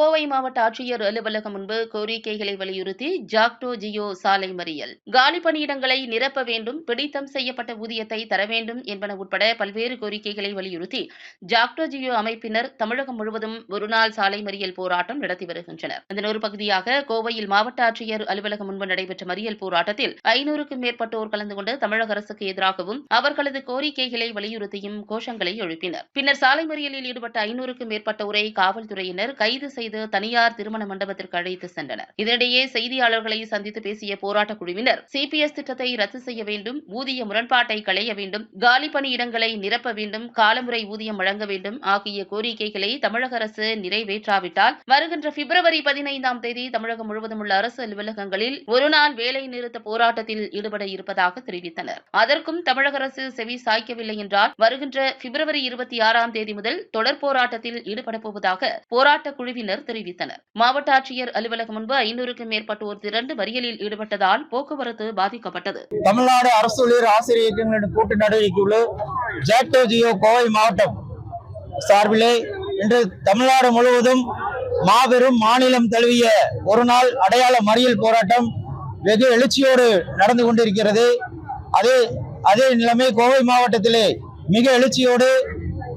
கோவை மாவட்ட ஆட்சியர் அலுவலகம் முன்பு கோரிக்கைகளை வலியுறுத்தி ஜாக்டோ ஜியோ சாலை மறியல். காலி பணியிடங்களை நிரப்ப வேண்டும் பிடித்தம் செய்யப்பட்ட ஊதியத்தை தர வேண்டும் என்பன உட்பட பல்வேறு கோரிக்கைகளை வலியுறுத்தி ஜாக்டோ ஜியோ அமைப்பினர் தமிழகம் முழுவதும் ஒருநாள் சாலை மறியல் போராட்டம் நடத்தி வருகின்றனர். இதன் ஒரு பகுதியாக கோவையில் மாவட்ட ஆட்சியர் அலுவலகம் முன்பு நடைபெற்ற மறியல் போராட்டத்தில் ஐநூறுக்கும் மேற்பட்டோர் கலந்து கொண்டு தமிழக அரசுக்கு எதிராகவும் அவர்களது கோரிக்கைகளை வலியுறுத்தியும் கோஷங்களை எழுப்பினர். பின்னர் சாலை மறியலில் ஈடுபட்ட ஐநூறுக்கும் மேற்பட்டோரை காவல்துறையினர் கைது செய்து தனியார் திருமண மண்டபத்திற்கு அழைத்து சென்றனர். இதனிடையே செய்தியாளர்களை சந்தித்து பேசிய போராட்டக் குழுவினர் சிபிஎஸ் திட்டத்தை ரத்து செய்ய வேண்டும் ஊதிய முரண்பாட்டை களைய வேண்டும் காலி பணியிடங்களை நிரப்ப வேண்டும் காலமுறை ஊதியம் வழங்க வேண்டும் ஆகிய கோரிக்கைகளை தமிழக அரசு நிறைவேற்றாவிட்டால் வருகின்ற பிப்ரவரி பதினைந்தாம் தேதி தமிழகம் முழுவதும் உள்ள அரசு அலுவலகங்களில் ஒருநாள் வேலை நிறுத்த போராட்டத்தில் ஈடுபட இருப்பதாக தெரிவித்தனர். அதற்கும் தமிழக அரசு செவி சாய்க்கவில்லை என்றால் வருகின்ற பிப்ரவரி இருபத்தி ஆறாம் தேதி முதல் தொடர் போராட்டத்தில் ஈடுபடப் போவதாக போராட்டக் குழுவினர் தெரிவித்தனர். மாவட்ட ஆட்சியர் அலுவலகம் முன்பு ஐநூறுக்கும் மேற்பட்டோர் திரண்டு மறியலில் ஈடுபட்டதால் போக்குவரத்து பாதிக்கப்பட்டது. தமிழ்நாடு அரசு ஊழியர் ஆசிரியர் இயக்கங்களின் கூட்டு நடவடிக்கைக்குழு ஜாக்டோ ஜியோ கோவை மாவட்டம் சார்பிலே இன்று தமிழ்நாடு முழுவதும் மாபெரும் மாநிலம் தழுவிய ஒரு நாள் அடையாள மறியல் போராட்டம் வெகு எழுச்சியோடு நடந்து கொண்டிருக்கிறது. அதே அதே நிலைமை கோவை மாவட்டத்திலே மிக எழுச்சியோடு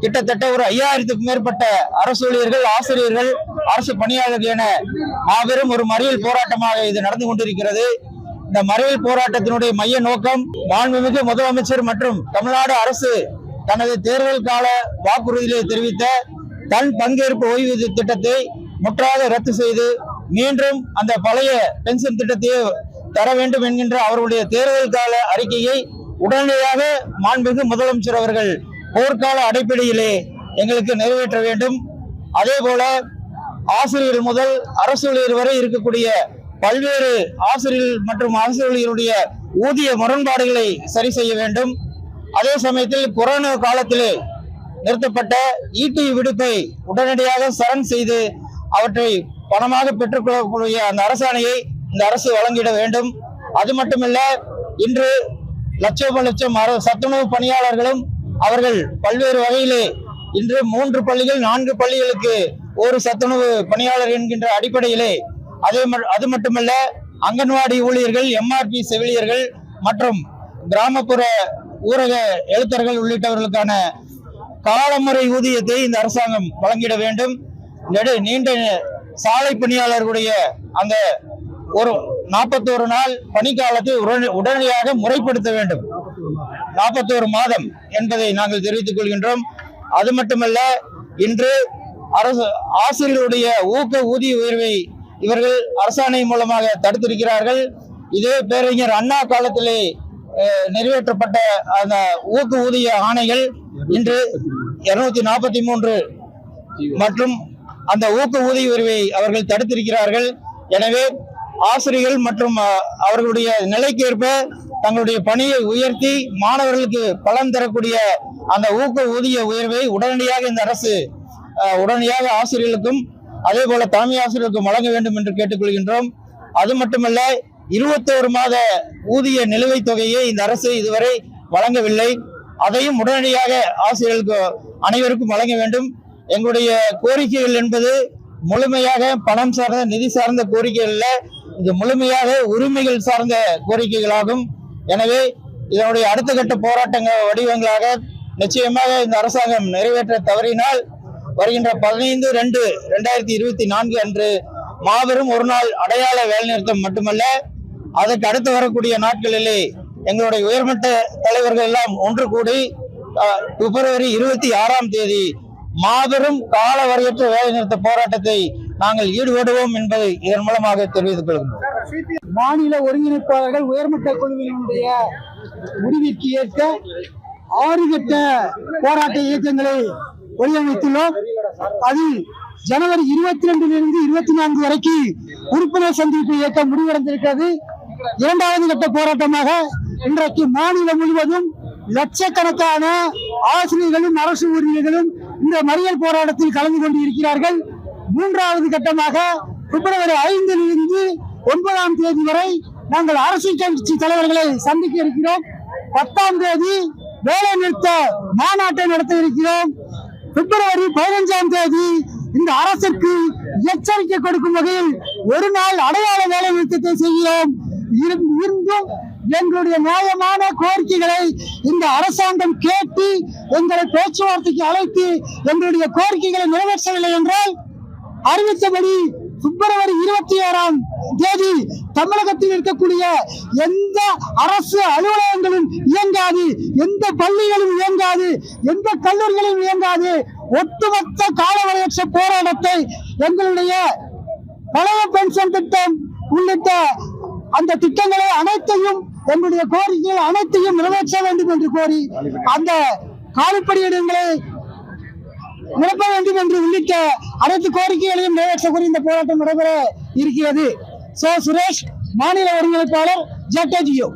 கிட்டத்தட்ட ஒரு ஐயாயிரத்துக்கும் மேற்பட்ட அரசு ஊழியர்கள் ஆசிரியர்கள் அரசு பணியாளர்கள் என மாபெரும் ஒரு மறியல் போராட்டமாக இது நடந்து கொண்டிருக்கிறது. இந்த மறியல் போராட்டத்தினுடைய மைய நோக்கம் மாண்புமிகு முதலமைச்சர் மற்றும் தமிழ்நாடு அரசு தனது தேர்தல் கால வாக்குறுதியிலே தெரிவித்த தன் பங்கேற்பு ஓய்வூதிய திட்டத்தை முற்றாக ரத்து செய்து மீண்டும் அந்த பழைய பென்ஷன் திட்டத்தையே தர வேண்டும் என்கின்ற அவர்களுடைய தேர்தல் கால அறிக்கையை உடனடியாக மாண்புமிகு முதலமைச்சர் அவர்கள் போர்க்கால அடிப்படையிலே எங்களுக்கு நிறைவேற்ற வேண்டும். அதே போல ஆசிரியர் முதல் அரசு ஊழியர் வரை இருக்கக்கூடிய பல்வேறு ஆசிரியர் மற்றும் ஆசிரியர்களுடைய ஊதிய முரண்பாடுகளை சரி செய்ய வேண்டும். அதே சமயத்தில் கொரோனா காலத்திலே நிறுத்தப்பட்ட ஈட்டி விடுப்பை உடனடியாக சரண் செய்து அவற்றை பணமாக பெற்றுக்கொள்ளக்கூடிய அந்த அரசாணையை இந்த அரசு வழங்கிட வேண்டும். அது மட்டுமல்ல இன்று லட்சோப லட்சம் அர- சத்துணவு பணியாளர்களும் அவர்கள் பல்வேறு வகையிலே இன்று மூன்று பள்ளிகள் நான்கு பள்ளிகளுக்கு ஒரு சத்துணவு பணியாளர் என்கின்ற அடிப்படையிலே அதே ம- அது மட்டுமல்ல அங்கன்வாடி ஊழியர்கள் எம்ஆர்பி செவிலியர்கள் மற்றும் கிராமப்புற ஊரக எழுத்தர்கள் உள்ளிட்டவர்களுக்கான காலமுறை ஊதியத்தை இந்த அரசாங்கம் வழங்கிட வேண்டும். நெடு நீண்ட சாலை பணியாளர்களுடைய அந்த ஒரு நாற்பத்தோரு நாள் பணிக்காலத்தை உடனே- உடனடியாக முறைப்படுத்த வேண்டும். நாற்பத்தோரு மாதம் என்பதை நாங்கள் தெரிவித்துக் கொள்கின்றோம். அது மட்டுமல்ல இன்று அரசு ஆசிரியர்களுடைய ஊக்க ஊதிய உயர்வை இவர்கள் அரசாணை மூலமாக தடுத்திருக்கிறார்கள். இதே பேரறிஞர் அண்ணா காலத்திலே நிறைவேற்றப்பட்ட அந்த ஊக்க ஊதிய ஆணைகள் இன்று இருநூத்தி நாற்பத்தி மூன்று மற்றும் அந்த ஊக்க ஊதிய உயர்வை அவர்கள் தடுத்திருக்கிறார்கள். எனவே ஆசிரியர்கள் மற்றும் அவர்களுடைய நிலைக்கேற்ப தங்களுடைய பணியை உயர்த்தி மாணவர்களுக்கு பலன் தரக்கூடிய அந்த ஊக்க ஊதிய உயர்வை உடனடியாக இந்த அரசு உடனடியாக ஆசிரியர்களுக்கும் அதே போல தலைமை ஆசிரியர்களுக்கும் வழங்க வேண்டும் என்று கேட்டுக்கொள்கின்றோம். அது மட்டுமல்ல இருபத்தோரு மாத ஊதிய நிலுவைத் தொகையை இந்த அரசு இதுவரை வழங்கவில்லை. அதையும் உடனடியாக ஆசிரியர்களுக்கு அனைவருக்கும் வழங்க வேண்டும். எங்களுடைய கோரிக்கைகள் என்பது முழுமையாக பணம் சார்ந்த நிதி சார்ந்த கோரிக்கைகள் இது முழுமையாக உரிமைகள் சார்ந்த கோரிக்கைகளாகும். எனவே இதனுடைய அடுத்த கட்ட போராட்டங்கள் வடிவங்களாக நிச்சயமாக இந்த அரசாங்கம் நிறைவேற்ற தவறினால் வருகின்ற பதினைந்து ரெண்டு ரெண்டாயிரத்தி இருபத்தி நான்கு அன்று மாபெரும் ஒரு நாள் அடையாள வேலைநிறுத்தம் மட்டுமல்ல அதற்கு அடுத்து வரக்கூடிய நாட்களிலே எங்களுடைய உயர்மட்ட தலைவர்கள் எல்லாம் ஒன்று கூடி பிப்ரவரி இருபத்தி ஆறாம் தேதி மாபெரும் கால வரையற்ற வேலைநிறுத்த போராட்டத்தை நாங்கள் ஈடுபடுவோம் என்பதை இதன் மூலமாக தெரிவித்துக் கொள்கிறோம் மாநில ஒருங்கிணைப்பாளர்கள் உயர்மட்ட குழுவினுடைய முடிவிற்கு ஏற்க ஆறு கட்ட போராட்ட இயக்கங்களை வடிவமைத்துள்ளோம். அதில் ஜனவரி இருபத்தி ரெண்டிலிருந்து இருபத்தி நான்கு வரைக்கும் உறுப்பினர் சந்திப்பு இயக்கம் முடிவடைந்திருக்கிறது. இரண்டாவது கட்ட போராட்டமாக இன்றைக்கு மாநிலம் முழுவதும் லட்சக்கணக்கான ஆசிரியர்களும் அரசு ஊழியர்களும் இந்த மறியல் போராட்டத்தில் கலந்து கொண்டு இருக்கிறார்கள் மூன்றாவது கட்டமாக பிப்ரவரி ஐந்திலிருந்து ஒன்பதாம் தேதி வரை நாங்கள் அரசியல் கட்சி தலைவர்களை சந்திக்க இருக்கிறோம். பத்தாம் தேதி வேலை நிறுத்த மாநாட்டை நடத்த இருக்கிறோம். பிப்ரவரி பதினைஞ்சாம் தேதி இந்த அரசுக்கு எச்சரிக்கை கொடுக்கும் வகையில் ஒரு நாள் அடையாள வேலை நிறுத்தத்தை செய்கிறோம். இருந்தும் எங்களுடைய நியாயமான கோரிக்கைகளை இந்த அரசாங்கம் கேட்டு எங்களை பேச்சுவார்த்தைக்கு அழைத்து எங்களுடைய கோரிக்கைகளை நிறைவேற்றவில்லை என்றால் அறிவித்தபடி பிப்ரவரி இருபத்தி ஆறாம் தேதி தமிழகத்தில் இருக்கக்கூடிய எந்த அரசு அலுவலகங்களும் இயங்காது எந்த பள்ளிகளும் இயங்காது எந்த கல்லூரிகளும் இயங்காது. ஒட்டுமொத்த காலவரையற்ற போராட்டத்தை எங்களுடைய பழைய பென்ஷன் திட்டம் உள்ளிட்ட அந்த திட்டங்களை அனைத்தையும் எங்களுடைய கோரிக்கைகள் அனைத்தையும் நிறைவேற்ற வேண்டும் என்று கோரி அந்த காலிப்பணியிடங்களை நிரப்ப வேண்டும் என்று உள்ளிட்ட அனைத்து கோரிக்கைகளையும் நிறைவேற்ற கோரி இந்த போராட்டம் நடைபெற இருக்கிறது. சோ சுரேஷ் மாநில ஒருங்கிணைப்பாளர் ஜெட்டஜியோ